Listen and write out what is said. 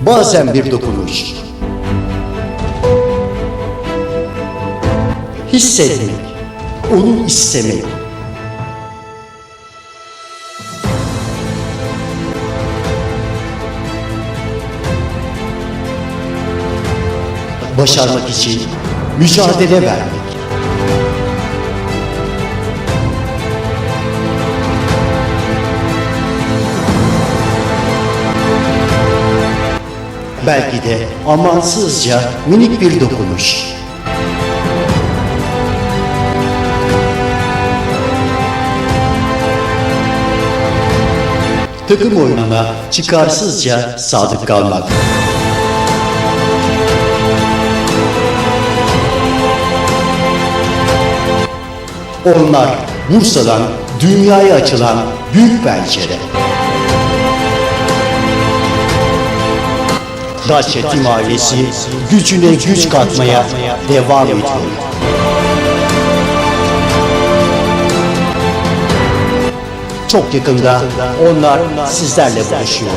bazen bir dokunuş. Hissetmek, onu istemek. Başarmak için mücadele vermek. Belki de amansızca minik bir dokunuş. Takım oyununa çıkarsızca sadık kalmak. Onlar Bursa'dan dünyaya açılan büyük pencere. Daşetim ailesi gücüne güç katmaya devam ediyor. Çok yakında onlar sizlerle buluşuyor.